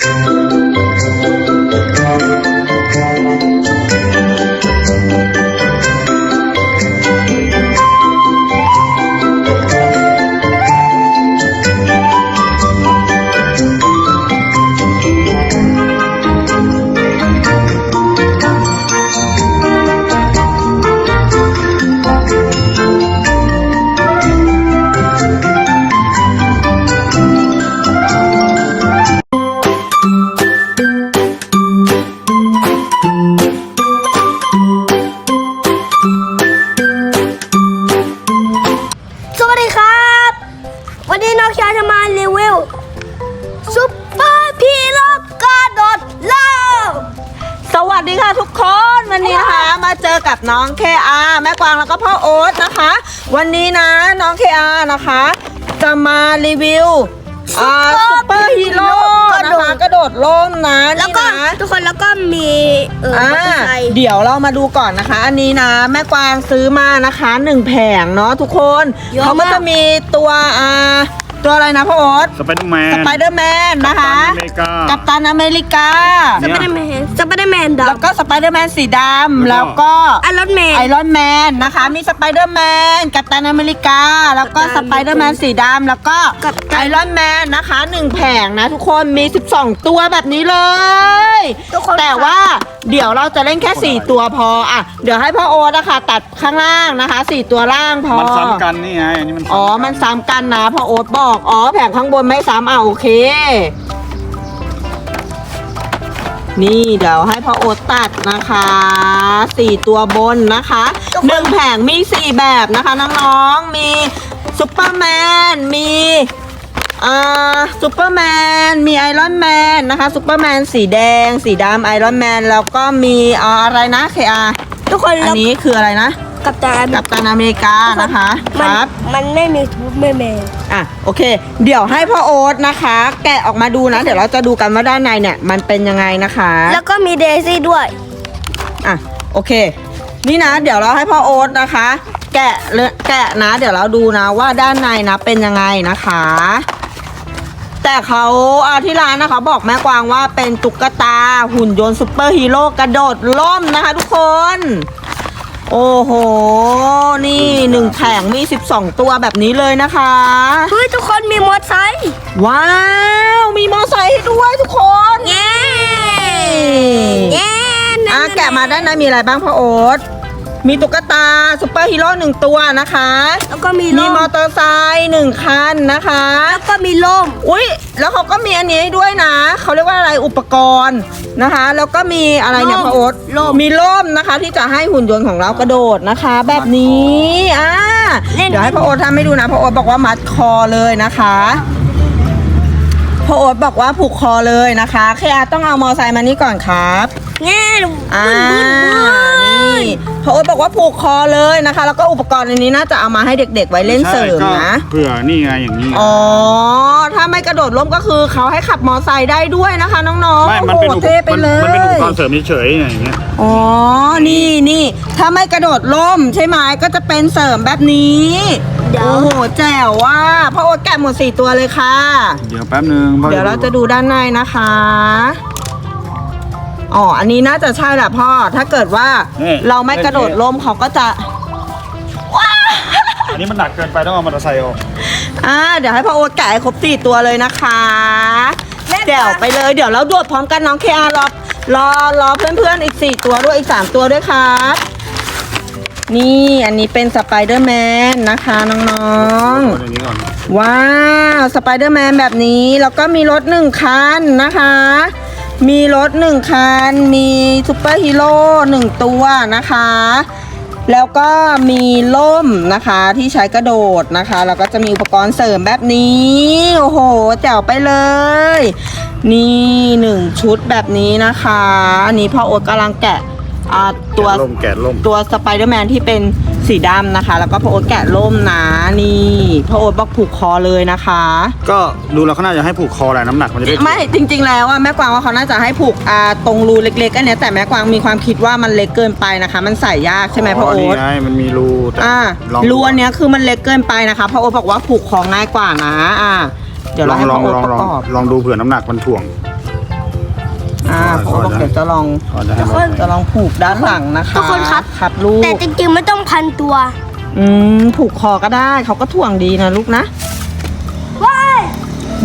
ส วันนี้นะน้องเคอานะคะ จะมารีวิวอ่าซูเปอร์ฮีโร่นะคะกระโดดร่มนะแล้วนี่ก็นะ ทุกคนแล้วก็มีเอออ่ามอเตอร์ไซค์เดี๋ยวเรามาดูก่อนนะคะ อันนี้นะแม่กวางซื้อมานะคะหนึ่งแผงเนาะทุกคนเขาก็จะมีตัวอ่า ตัวอะไรนะพ่อโอ๊ตสไปเดอร์แมนสไปเดอร์แมนนะคะอเมริกากัปตันอเมริกา สไปเดอร์แมนสไปเดอร์แมนดแล้วก็สไปเดอร์แมนสีดำแล้แล้ววก็ก็ำไอรอนแมนไอรอนแมนนะคะมีสไปเดอร์แมนกัปตันอเมริกา แล้วก็กัปสตันไปเดอร์แมนสีดำแล้วก็กัปตันไอรอนแมนนะคะหนึ่งแผงนะทุกคนมี 12 ตัวแบบนี้เลยทุกคนแต่ว่า เดี๋ยวเราจะเล่นแค่4ตัวพออะเดี๋ยวให้พ่อโอ๊ตนะคะ ตัดข้างล่างนะคะ4ตัวล่างพอ มันซ้ำกันนี่ไงอันนี้มันซ้ำอ๋อ มันซ้ำกันนะพ่อโอ๊ตบอก อ๋อ แผงข้างบนไม่ซ้ำอะโอเค นี่เดี๋ยวให้พ่อโอ๊ตตัดนะคะสี่ตัวบนนะคะหนึ่งแผงมีสี่แบบนะคะน้องๆ มีซุปเปอร์แมน มี อ่าซุปเปอร์แมนมีไอรอนแมนนะคะซุปเปอร์แมนสีแดง สีดำไอรอนแมนแล้วก็มีอ่าอะไรนะเคอาทุกคนอัแล้นวนี้คืออะไรนะ กับตากัปตันอเมริกานะคะคมันรับ มันไม่มีทูบแม่แมนอะโอเค เดี๋ยวให้พ่อโอ๊ตนะคะ แกะออกมาดูนะ เดี๋ยวเราจะดูกันว่าด้านในเนี่ย มันเป็นยังไงนะคะแล้วก็มีเดซี่ด้วย อะโอเค นี่นะ เดี๋ยวเราให้พ่อโอ๊ตนะคะ แกะเลยแกะนะ เดี๋ยวเราดูนะว่าด้านในนะเป็นยังไงนะคะ แต่เขาอ่าที่ร้านนะคะบอกแม่กวางว่าเป็นตุ๊กตาหุ่นยนต์ซูเปอร์ฮีโร่กระโดดล่มนะคะทุกคน โอ้โห นี่หนึ่งแผงมี 12 ตัวแบบนี้เลยนะคะ เฮ้ยทุกคนมีมอเตอร์ไซค์ว้าว มีมอไซค์ให้ด้วยทุกคนเย้เย้อะแกะมาด้านในมีอะไรบ้างพ่อโอ๊ต มีตุ๊กตาซุปเปอร์ฮีโร่หนึ่งตัวนะคะ แล้วก็มีมีร่มมอเตอร์ไซค์หนึ่งคันนะคะ แล้วก็มีร่มอุ้ยแล้วเขาก็มีอันนี้ให้ด้วยนะ เขาเรียกว่าอะไรอุปกรณ์นะคะ แล้วก็มีอะไรเนี่ยร่มพ่อโอ๊ตร่มมีร่มนะคะ ที่จะให้หุ่นยนต์ของเรากระโดดนะคะ แบบนี้อ่าเล่นเดี๋ยวให้พ่อโอ๊ตทำให้ดูนะพ่อโอ๊ตบอกว่ามัดคอเลยนะคะพ่อโอ๊ตบอกว่าผูกคอเลยนะคะแค่ต้องเอามอไซค์มานี่ก่อนครับ เง่อ่าบึ้นบึ้นบึ้นี่นพระโอ๊ตบอกว่าผูกคอเลยนะคะ แล้วก็อุปกรณ์อันนี้น่าจะเอามาให้เด็กๆ ไว้เล่นเสริมใช่นะ ก็เผื่อนี่ไงอย่างนี้ อ๋อ ถ้าไม่กระโดดร่มก็คือเขาให้ขับมอไซค์ได้ด้วยนะคะน้องๆไม่โอ้มันโหเป็นอุปเท่ไปมันเลย มันเป็นอุปกรณ์เสริมเฉยๆอย่างเงี้ย อ๋อ นี่นี่ ถ้าไม่กระโดดร่มใช่ไหมก็จะเป็นเสริมแบบนี้ เดี๋ยว โอ้โห แจ๋วว่าพระโอ๊ตแกะหมดสี่ตัวเลยค่ะ เดี๋ยวแป๊บนึงพ่อเดี๋ยวเราจะดูด้านในนะคะ อ๋อ อันนี้น่าจะใช่แหละพ่อ ถ้าเกิดว่าเราไม่กระโดดร่มเขาก็จะ อันนี้มันหนักเกินไปต้องเอามอเตอร์ไซค์ออก อ่า เดี๋ยวให้พ่อโอ๊ตแกะให้ครบสี่ตัวเลยนะคะ เดี๋ยวไปเลย เดี๋ยวเราโดดพร้อมกันน้องเคอารอรอรอเพื่อนๆอีกสี่ตัวด้วยอีกสามตัวด้วยครับนี่อันนี้เป็นสไปเดอร์แมนนะคะน้องเอาอย่างนี้ก่อนๆว้าว สไปเดอร์แมนแบบนี้ แล้วก็มีรถหนึ่งคันนะคะ มีรถหนึ่งคัน มีซูเปอร์ฮีโร่หนึ่งตัวนะคะ แล้วก็มีล่มนะคะที่ใช้กระโดดนะคะ แล้วก็จะมีอุปกรณ์เสริมแบบนี้ โอ้โห แจ๋วไปเลย นี่หนึ่งชุดแบบนี้นะคะ อันนี้พ่อโอ๊ตกำลังแกะอ่าตัว แกะล่มแกะล่ม ตัวสไปเดอร์แมนที่เป็น สีดำนะคะ แล้วก็พ่อโอ๊ตแกะล่มนะนี่พ่อโอ๊ตบอกผูกคอเลยนะคะ ก็ดูแล้วเขาน่าจะให้ผูกคอแหละน้ำหนักมันจะได้ไม่จริง ๆ แล้วอะแม่กวางว่าเขาน่าจะให้ผูกอ่าตรงรูเล็กๆอันเนี้ยแต่แม่กวางมีความคิดว่ามันเล็กเกินไปนะคะ มันใส่ยากใช่ไหมพ่อโอ๊นี่ตไงมันมีรูแต่อ่าลอง รูอันเนี้ยคือมันเล็กเกินไปนะคะพ่อโอ๊ตบอกว่าผูกคอง่ายกว่านะอ่าเดี๋ยวลเราองให้ลพ่อองโอ๊ตลองประลองกอบลองดูเผื่อน้ำหนักมันถ่วง อ่าพอบอกเดี๋ยวจะลองขอจะให้รถจะลองผูกด้านหลังนะคะทุกคนครับครับลูกแต่จริงๆไม่ต้องพันตัว อืมผูกคอก็ได้เขาก็ถ่วงดีนะลูกนะ ว้าย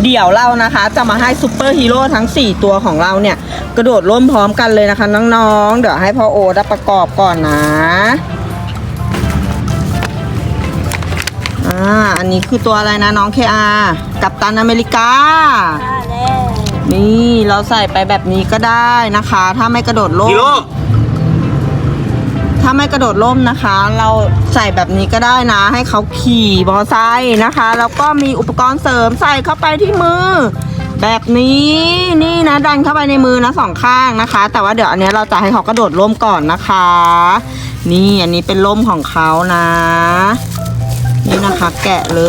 เดี๋ยวเรานะคะ จะมาให้ซูเปอร์ฮีโร่ทั้ง 4 ตัวของเราเนี่ย กระโดดร่มพร้อมกันเลยนะคะน้องๆ เดี๋ยวให้พ่อโอได้ประกอบก่อนนะอ่าอันนี้คือตัวอะไรนะน้องเคอากัปตันอเมริกาได้แล้ว นี่เราใส่ไปแบบนี้ก็ได้นะคะ ถ้าไม่กระโดดร่มฮีโร่ถ้าไม่กระโดดร่มนะคะ เราใส่แบบนี้ก็ได้นะ ให้เขาขี่มอไซค์นะคะ แล้วก็มีอุปกรณ์เสริมใส่เข้าไปที่มือ แบบนี้นี่นะดันเข้าไปในมือนะสองข้างนะคะ แต่ว่าเดี๋ยวอันเนี้ยเราจะให้เขากระโดดร่มก่อนนะคะ นี่อันนี้เป็นร่มของเขานะ นี่นะคะ แกะเล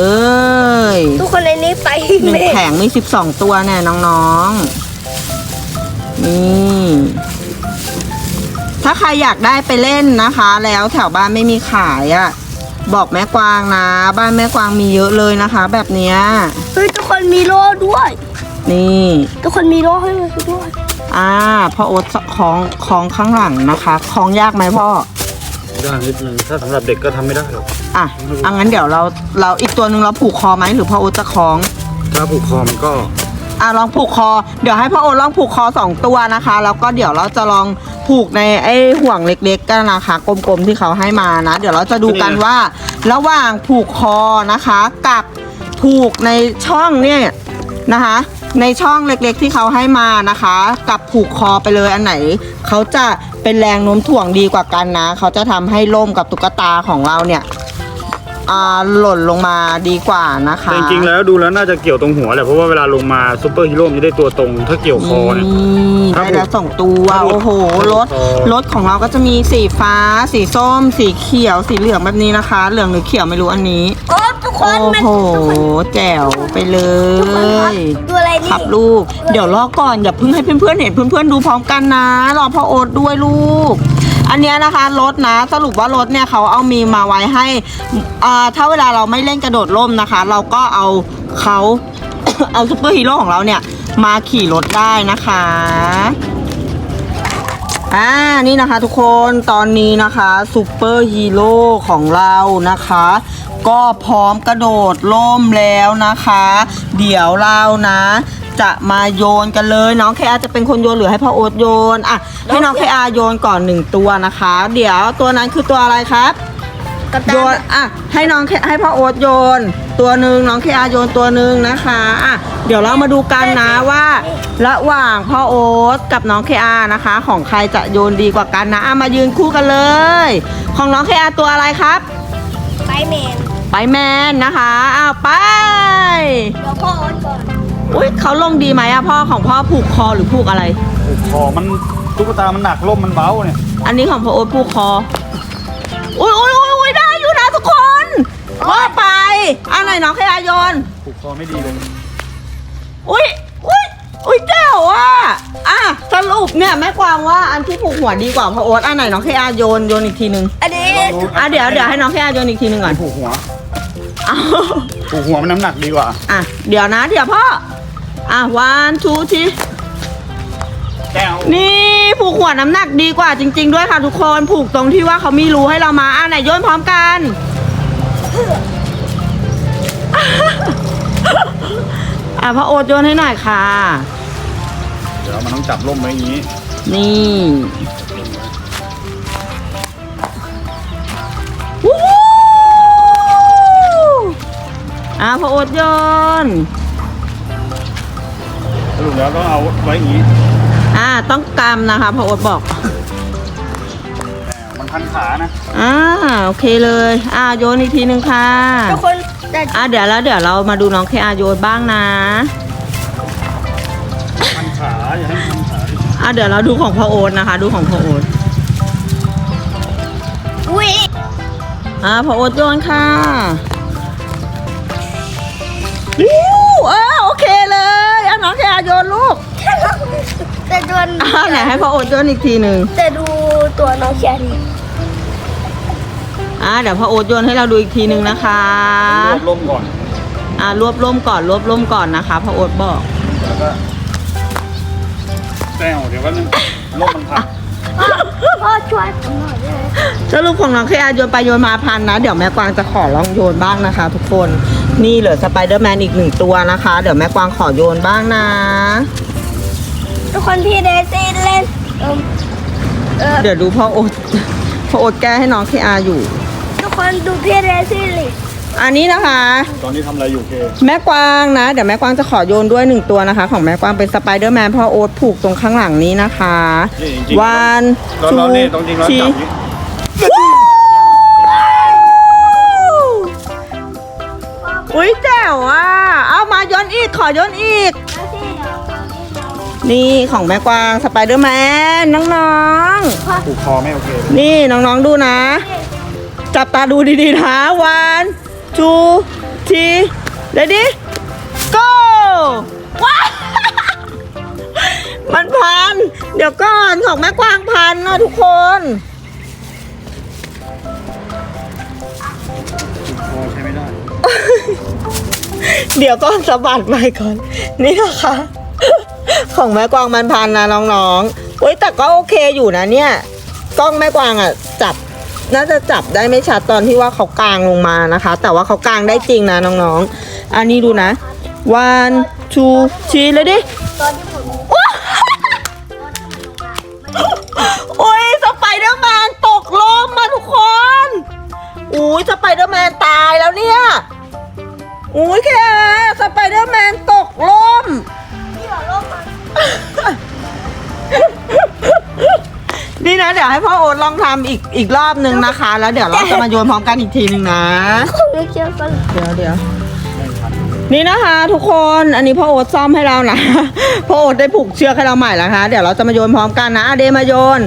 ย ทุกคนในนี้ไปหนึ่งเมฆแผงมี12ตัวเนี่ยน้องๆ นี่ ถ้าใครอยากได้ไปเล่นนะคะ แล้วแถวบ้านไม่มีขายอะ่ะ บอกแม่กวางนะ บ้านแม่กวางมีเยอะเลยนะคะ แบบเนี้ยเฮ้ยทุกคนมีโล่ด้วย นี่ ทุกคนมีโล่ให้เราด้วย อ่าพ่อโอ๊ตคล้องคล้องข้างหลังนะคะคล้องยากไหมพ่อ ยากนิดนึงถ้าสำหรับเด็กก็ทำไม่ได้หรอกอะอังั้นเดี๋ยวเราเราอีกตัวหนึ่งเราผูกคอไหมหรือพ่อโอ๊ตจะคล้อง ถ้าผูกคอมันก็อะลองผูกคอ เดี๋ยวให้พ่อโอลองผูกคอสองตัวนะคะแล้วก็เดี๋ยวเราจะลองผูกในไอ้ห่วงเล็กๆกันนะคะกลมๆที่เขาให้มานะ เดี๋ยวเราจะดูกันว่า ระหว่างผูกคอนะคะกับผูกในช่องเนี่ยนะคะ ในช่องเล็กๆที่เขาให้มานะคะ กับผูกคอไปเลยอันไหน เขาจะเป็นแรงโน้มถ่วงดีกว่ากันนะ เขาจะทำให้ล่มกับตุ๊กตาของเราเนี่ยอ่าหล่นลงมาดีกว่านะคะแต่จริงๆแล้วดูแล้วน่าจะเกี่ยวตรงหัวแหละเพราะว่าเวลาลงมาซูเปอร์ฮีโร่มันจะได้ตัวตรงถ้าเกี่ยวคอเนี่ยนี่ครับได้แล้วผมสองตัวครับผมโอ้โหรถเออรถของเราก็จะมีสีฟ้า สีส้ม สีเขียว สีเหลืองแบบนี้นะคะ เหลืองหรือเขียวไม่รู้อันนี้โอ้ทุก คโอ้นมันโหทุกคนแจ๋วไปเลทุกคนครับยดูอะไรนี่ครับลูก เดี๋ยวรอก่อนอย่าเพิ่งให้เพื่อนๆเห็นเพื่อนๆดูพร้อมกันนะ รอพ่อโอ๊ตด้วยลูก อันเนี้ยนะคะรถนะ สรุปว่ารถเนี่ยเขาเอามีมาไว้ให้อ่าถ้าเวลาเราไม่เล่นกระโดดร่มนะคะ เราก็เอาเขา เอาซูเปอร์ฮีโร่ของเราเนี่ย มาขี่รถได้นะคะ อ่า นี่นะคะทุกคน ตอนนี้นะคะซูเปอร์ฮีโร่ของเรานะคะ ก็พร้อมกระโดดล่มแล้วนะคะ เดี๋ยวเรานะ จะมาโยนกันเลย น้องเคอาจะเป็นคนโยนหรือให้พ่อโอ๊ตโยนอะให้น้องเคอาโยนก่อนหนึ่งตัวนะคะ เดี๋ยวตัวนั้นคือตัวอะไรครับกับโยตานอะให้น้องเคให้พ่อโอ๊ตโยน ตัวหนึ่งน้องเคอาโยนตัวหนึ่งนะคะอะเดี๋ยวเรามาดูกันนะว่า ระหว่างพ่อโอ๊ตกับน้องเคอานะคะ ของใครจะโยนดีกว่ากันนะอะมายืนคู่กันเลย ของน้องเคอาตัวอะไรครับ ไปเมน ไปแมนนะคะอ้าวไป เดี๋ยวพ่อโอ๊ตก่อนอุ้ยเขาลงดีไหมอะพ่อของพ่อผูกคอหรือผูกอะไรผูกคอมันตุ๊กตา มันหนักล่มมันเบาเนี่ยอันนี้ของพ่อโอ๊ตผูกคอ อุ้ยอุ้ยอุ้ยอุ้ยได้อยู่นะทุกคนว่าไปอันไหนน้องเคอาโยน ผูกคอไม่ดีเลยอุ้ยอุ้ยอุ้ยเจ๋วอะอะสรุปเนี่ยแม่กวางว่าอันที่ผูกหัวดีกว่าเพราะโอ๊ตอันไหนน้องเคอาโยนโยนอีกทีนึง อันนี้ อะเดี๋ยวเดี๋ยวให้น้องเคอาโยนอีกทีนึงก่อนผูกหัว เอาผูกหัวมันน้ำหนักดีกว่า อะ เดี๋ยวนะ เดี๋ยวพ่อ อะวันทูทีแก้วนี่ผูกหัวน้ำหนักดีกว่าจริง ๆ ด้วยค่ะทุกคนผูกตรงที่ว่าเขามีรูให้เรามาอะไหนโยนพร้อมกัน อะพ่อโอ๊ตโยนให้หน่อยค่ะ เดี๋ยวมันต้องจับล่มไว้อย่างนี้ นี่ อะพออดโยนสรุปแล้วต้องเอาไว้อย่างนี้อ่าต้องกำนะคะพออดบอกมันพันขานะอ่าโอเคเลย อ่าโยนอีกทีหนึ่งค่ะ ทุกคนแต่อ่าเดี๋ยวแล้วเดี๋ยวเรามาดูน้องเคอาโยนบ้างนะ พันขาอย่าให้มันพันขาดิอ่าเดี๋ยวเราดูของพ่อโอ๊ตนะคะ ดูของพ่อโอ๊ตอุ้ยอ่าพ่อโอ๊ตโยนค่ะ วิวเออโอเคเลยอะน้องเคอาโยนลูกแต่โดนอ่าไหนให้พ่อโอ๊ตโยนอีกทีหนึ่งแต่ดูตัวน้องเชียร์ดิอ่าเดี๋ยวพ่อโอ๊ตโยนให้เราดูอีกทีหนึ่งนะคะรวบล่มก่อนอ่ารวบร่มก่อนรวบร่มก่อนนะคะพ่อโอ๊ตบอกแล้วก็แต่แซวเดี๋ยวว่านึงลมมันพัดพ่อช่วยผมหน่อยได้ไหมสรุปของน้องเคอาโยนไปโยนมาพันนะ เดี๋ยวแม่กวางจะขอลองโยนบ้างนะคะ ทุกคน นี่เหลือสไปเดอร์แมนอีกหนึ่งตัวนะคะ เดี๋ยวแม่กวางขอโยนบ้างนะ ทุกคนพี่เดซี่เล่นเออเออเดี๋ยวดูพ่อโอ๊ตพ่อโอ๊ตแก้ให้น้องเคอาอยู่ ทุกคนดูพี่เดซี่เลยอันนี้นะคะ ตอนนี้ทำอะไรอยู่เคแม่กวางนะ เดี๋ยวแม่กวางจะขอโยนด้วยหนึ่งตัวนะคะ ของแม่กวางเป็นสไปเดอร์แมนพ่อโอ๊ตผูกตรงข้างหลังนี้นะคะ นี่จริงๆวันเราเรานี่ตรงจริงเราจับอย่างนี้ วอะเอามาโย้อนอีกขอโย้อนอีก นี่ของแม่กวางสไปเดอร์แมนน้องผูกคอไม่โอเคๆ นี่น้องๆดูนะ จับตาดูดีๆนะวันจูทีเรดี้ go ว้าวมันพัน เดี๋ยวก่อนของแม่กวางพันนะทุกคน ผูกคอใช้ไม่ได้ เดี๋ยวก่อนสะบัดไปก่อน นี่นะคะ ของแม่กวางมันพันนะน้องๆเฮ้ยแต่ก็โอเคอยู่นะเนี่ย กล้องแม่กวางอะ จับน่าจะจับได้ไม่ชัดตอนที่ว่าเขากางลงมานะคะ แต่ว่าเขากางได้จริงนะน้องๆ อันนี้ดูนะ one two three เลยดิโอ้ยสไปเดอร์แมนตกลมมาทุกคนอุ้ยสไปเดอร์แมนตายแล้วเนี่ย อุ้ยแค่สไปเดอร์แมนตกลมพี่หัวโลกมันนี่นะเดี๋ยวให้พ่อโอ๊ตลองทำอีกอีกรอบนึงนะคะ แล้วเดี๋ยวเราจะมาโยนพร้อมกันอีกทีหนึ่งนะ ของเชียวกันเดี๋ยวเดี๋ยวนี่นะคะทุกคนอันนี้พ่อโอ๊ตซ่อมให้เรานะ พ่อโอ๊ตได้ผูกเชือกให้เราใหม่แล้วนะคะเดี๋ยวเราจะมาโยนพร้อมกันนะอะเดมาโยน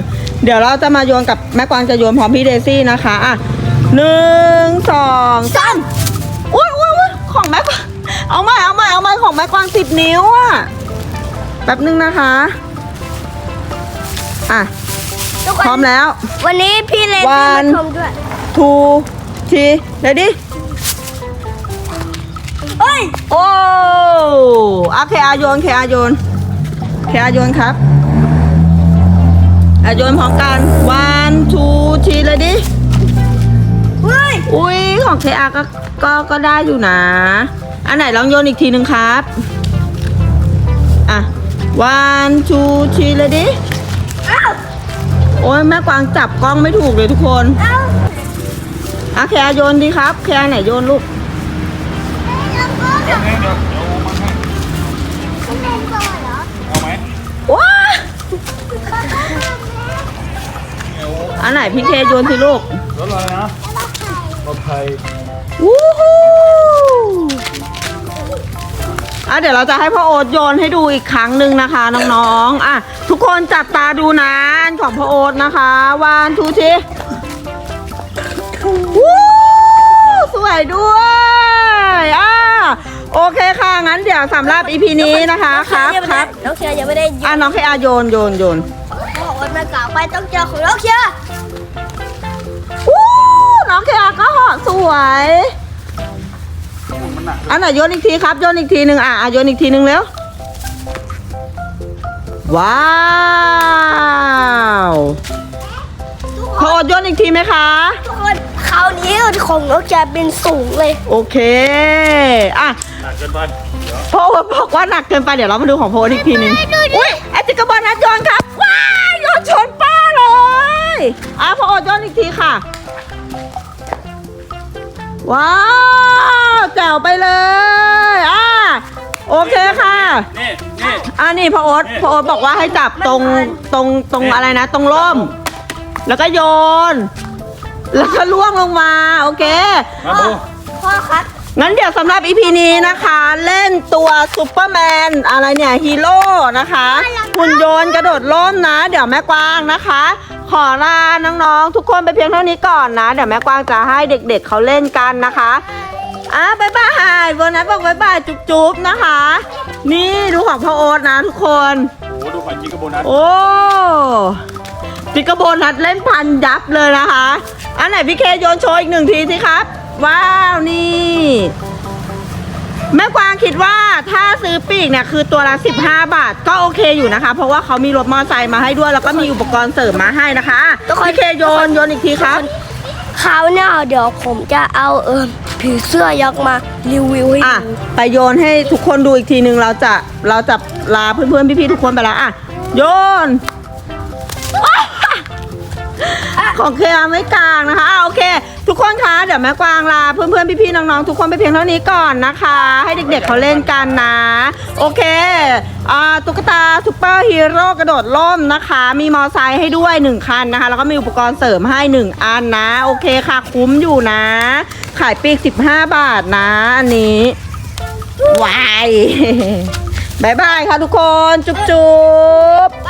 เดี๋ยวเราจะมาโยนกับแม่กวางจะโยนพร้อมพี่เดซี่นะคะอะหนึ่งสองสามอุ้ยอุ้ยอุ้ย ของแม่กวางเอาใหม่เอาใหม่เอาใหม่ของแม่กวางสิบนิ้วอะแป๊บนึงนะคะ อะ ทุกคพร้อนมแล้ว วันนี้พี่เลซี่วัมานชมด้วยทูทีเดี๋ยวดิเฮ้ย โอ้อาเคอาโยนเคอาโยนเคอาโยนครับอาโยนพร้อมกัน one two ทีเลยดิเฮ้ย อุ้ยของเคอาก็ ก็ก็ได้อยู่นะ อันไหนลองโยนอีกทีหนึ่งครับ อะ one two ทีเลยดิเอ้าโอ้ยแม่กวางจับกล้องไม่ถูกเลยทุกคนเอ้าอะเคอาโยนดีครับเคอาไหนโยนลูกเดี๋ยวเดี๋ยวเดี๋ยวเอามาให้คุณเล่นก่อนเหรอเอาไหมว้าอันไหนพี่เคโยนสิลูกรถอะไรนะรถไทย วู้ฮู้อะเดี๋ยวเราจะให้พ่อโอ๊ตโยนให้ดูอีกครั้งหนึ่งนะคะน้องๆอะทุกคนจับตาดูนะอันของพ่อโอ๊ตนะคะวานทูทีวู้สวยด้วยอะโอเคค่ะงั้นเดี๋ยวสำหรับ EP นี้นะคะครับครับน้องเชียร์ยังไม่ได้ยิอะน้องเคอาโยนโยนโยนพ่อโอ๊ตมากล่าวไปต้องเจอของน้องเชียร์วู้ น้องเคอาก็เหาะสวย มันหนักอันไหนโยนอีกทีครับโยนอีกทีหนึ่งอะอะโยนอีกทีหนึ่งเร็วว้าวพออดโยนอีกทีไหมคะ ทุกคนคราวนี้ของน้องเชียร์เป็นสูงเลย โอเค อะ หนักเกินไปเดี๋ยวพออดบอกว่าหนักเกินไปเดี๋ยวเรามาดูของพออดอีกทีหนึ่งอุ้ยไอจิกกระบอลนัดโยนครับ ว้ายโยนชนป้าเลย อะพออดโยนอีกทีค่ะ ว้าวแจ๋วไปเลยอะโอเคค่ะ นี่นี่ อ่านี่พ่อโอ๊ตพ่อโอ๊ตบอกว่าให้จับตรงตรงตรงอะไรนะ ตรงร่ม แล้วก็โยน แล้วก็ล่วงลงมา โอเค มาดูพ่อครับงั้นเดี๋ยวสำหรับอีพีนี้นะคะ เล่นตัวซูเปอร์แมนอะไรเนี่ยฮีโร่นะคะหุ่นยนต์กระโดดร่มนะ เดี๋ยวแม่กวางนะคะ ขอลาน้องๆ ทุกคนไปเพียงเท่านี้ก่อนนะ เดี๋ยวแม่กวางจะให้เด็ก ๆเขาเล่นกันนะคะอะบายบายโบนัสบอกบายบายจุ๊บๆนะคะ นี่ดูของพ่อโอ๊ตนะทุกคน โอ้โหดูของจิกกระโบนัสโอ้พิกาโบนัดเล่นพันยับเลยนะคะ อันไหนพี่เคโยนโชว์อีกหนึ่งทีสิครับ ว้าวนี่ แม่กวางคิดว่าถ้าซื้อปีกเนี่ยคือตัวละ 15 บาท ก็โอเคอยู่นะคะ เพราะว่าเขามีรถมอเตอร์ไซค์มาให้ด้วย แล้วก็มีอุปกรณ์เสริมมาให้นะคะพี่เคโยนโยนอีกทีครับคราวหน้าเดี๋ยวผมจะเอาเออผีเสื้อยักษ์มารีวิวให้อะดูไปโยนให้ทุกคนดูอีกทีหนึ่งเราจะเราจะลาเพื่อนๆพี่ๆทุกคนไปแล้วอะโยน ของเคอาไม่กลางนะคะอะโอเค ทุกคนคะเดี๋ยวแม่กวางลาเพื่อนๆพี่ๆน้องๆทุกคนไปเพียงเท่านี้ก่อนนะคะ ให้เด็กๆเขาเล่นกันนะ โอเคอ่าตุ๊กตาซูเปอร์ฮีโร่กระโดดร่มนะคะ มีมอไซค์ให้ด้วย 1 คันนะคะ แล้วก็มีอุปกรณ์เสริมให้ 1 อันนะ โอเคค่ะคุ้มอยู่นะ ขายปีก 15 บาทนะ อันนี้วายบายบายค่ะทุกคน จุ๊บจุ๊บไป